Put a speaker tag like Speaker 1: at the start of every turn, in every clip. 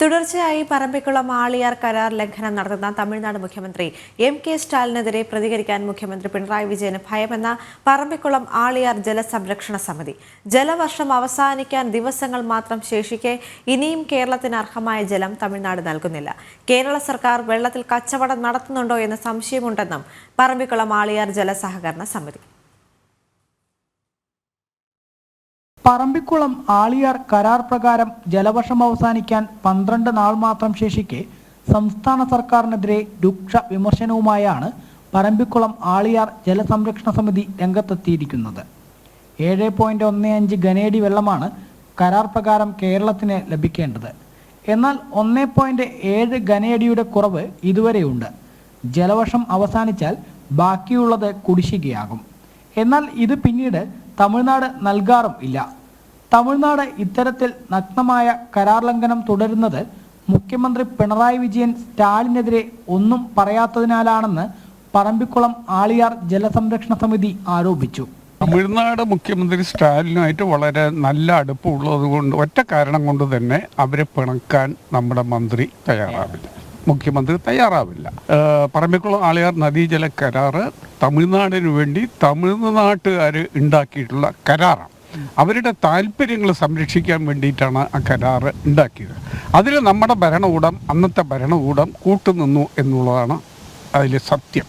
Speaker 1: തുടർച്ചയായി പറമ്പിക്കുളം ആളിയാർ കരാർ ലംഘനം നടത്തുന്ന തമിഴ്നാട് മുഖ്യമന്ത്രി എം കെ സ്റ്റാലിനെതിരെ പ്രതികരിക്കാൻ മുഖ്യമന്ത്രി പിണറായി വിജയന് ഭയമെന്ന പറമ്പിക്കുളം ആളിയാർ ജലസംരക്ഷണ സമിതി. ജലവർഷം അവസാനിക്കാൻ ദിവസങ്ങൾ മാത്രം ശേഷിക്കെ ഇനിയും കേരളത്തിന് അർഹമായ ജലം തമിഴ്നാട് നൽകുന്നില്ല. കേരള സർക്കാർ വെള്ളത്തിൽ കച്ചവടം നടത്തുന്നുണ്ടോ എന്ന സംശയമുണ്ടെന്നും പറമ്പിക്കുളം ആളിയാർ ജലസഹകരണ സമിതി.
Speaker 2: പറമ്പിക്കുളം ആളിയാർ കരാർ പ്രകാരം ജലവർഷം അവസാനിക്കാൻ പന്ത്രണ്ട് നാൾ മാത്രം ശേഷിക്കെ സംസ്ഥാന സർക്കാരിനെതിരെ രൂക്ഷ വിമർശനവുമായാണ് പറമ്പിക്കുളം ആളിയാർ ജലസംരക്ഷണ സമിതി രംഗത്തെത്തിയിരിക്കുന്നത്. ഏഴ് പോയിന്റ് ഒന്ന് അഞ്ച് ഘനയടി വെള്ളമാണ് കരാർ പ്രകാരം കേരളത്തിന് ലഭിക്കേണ്ടത്. എന്നാൽ ഒന്ന് പോയിന്റ് ഏഴ് ഘനയടിയുടെ കുറവ് ഇതുവരെയുണ്ട്. ജലവർഷം അവസാനിച്ചാൽ ബാക്കിയുള്ളത് കുടിശ്ശികയാകും. എന്നാൽ ഇത് പിന്നീട് തമിഴ്നാട് നൽകാറും ഇല്ല. തമിഴ്നാട് ഇത്തരത്തിൽ നഗ്നമായ കരാർ ലംഘനം തുടരുന്നത് മുഖ്യമന്ത്രി പിണറായി വിജയൻ സ്റ്റാലിനെതിരെ ഒന്നും പറയാത്തതിനാലാണെന്ന് പറമ്പിക്കുളം ആളിയാർ ജലസംരക്ഷണ സമിതി ആരോപിച്ചു.
Speaker 3: തമിഴ്നാട് മുഖ്യമന്ത്രി സ്റ്റാലിനുമായിട്ട് വളരെ നല്ല അടുപ്പമുള്ളത് കൊണ്ട് ഒറ്റ കാരണം കൊണ്ട് തന്നെ അവരെ പിണക്കാൻ നമ്മുടെ മന്ത്രി തയ്യാറാവില്ല. മുഖ്യമന്ത്രി തയ്യാറാവില്ല. പറമ്പിക്കുളം ആളിയാർ നദീജല കരാറ് തമിഴ്നാടിന് വേണ്ടി തമിഴ്നാട്ടുകാർ ഉണ്ടാക്കിയിട്ടുള്ള കരാറാണ്. അവരുടെ താല്പര്യങ്ങൾ സംരക്ഷിക്കാൻ വേണ്ടിയിട്ടാണ് ആ കരാറ് ഉണ്ടാക്കിയത്. അതിൽ നമ്മുടെ ഭരണകൂടം അന്നത്തെ ഭരണകൂടം കൂട്ടുനിന്നു എന്നുള്ളതാണ് അതിൽ സത്യം.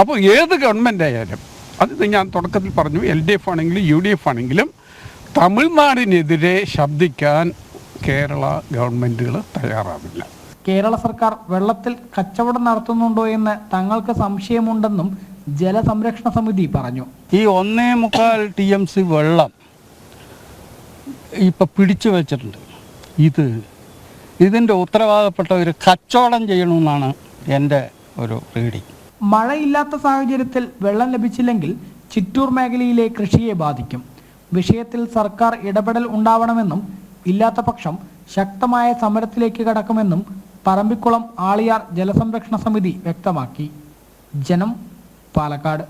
Speaker 3: അപ്പോൾ ഏത് ഗവൺമെന്റ് ആയാലും അത് ഞാൻ തുടക്കത്തിൽ പറഞ്ഞു എൽ ഡി എഫ് ആണെങ്കിലും യു ഡി എഫ് ആണെങ്കിലും തമിഴ്നാടിനെതിരെ ശബ്ദിക്കാൻ കേരള ഗവൺമെന്റുകൾ തയ്യാറാവില്ല.
Speaker 2: കേരള സർക്കാർ വെള്ളത്തിൽ കച്ചവടം നടത്തുന്നുണ്ടോ എന്ന് തങ്ങൾക്ക് സംശയമുണ്ടെന്നും ജലസംരക്ഷണ സമിതി പറഞ്ഞു.
Speaker 4: ഈ ഒന്നേ മുക്കാൽ ടി എം സി വെള്ളം ഇപ്പം പിടിച്ചു വെച്ചിട്ടുണ്ട്. ഇത് ഇതിന്റെ ഉത്തരവാദപ്പെട്ട ഒരു കച്ചവടം ചെയ്യണമെന്നാണ് എന്റെ ഒരു റീഡിങ്.
Speaker 2: മഴയില്ലാത്ത സാഹചര്യത്തിൽ വെള്ളം ലഭിച്ചില്ലെങ്കിൽ ചിറ്റൂർ മേഖലയിലെ കൃഷിയെ ബാധിക്കും. വിഷയത്തിൽ സർക്കാർ ഇടപെടൽ ഉണ്ടാവണമെന്നും ഇല്ലാത്ത പക്ഷം ശക്തമായ സമരത്തിലേക്ക് കടക്കുമെന്നും പറമ്പിക്കുളം ആളിയാർ ജലസംരക്ഷണ സമിതി വ്യക്തമാക്കി. ജനം പാലക്കാട്.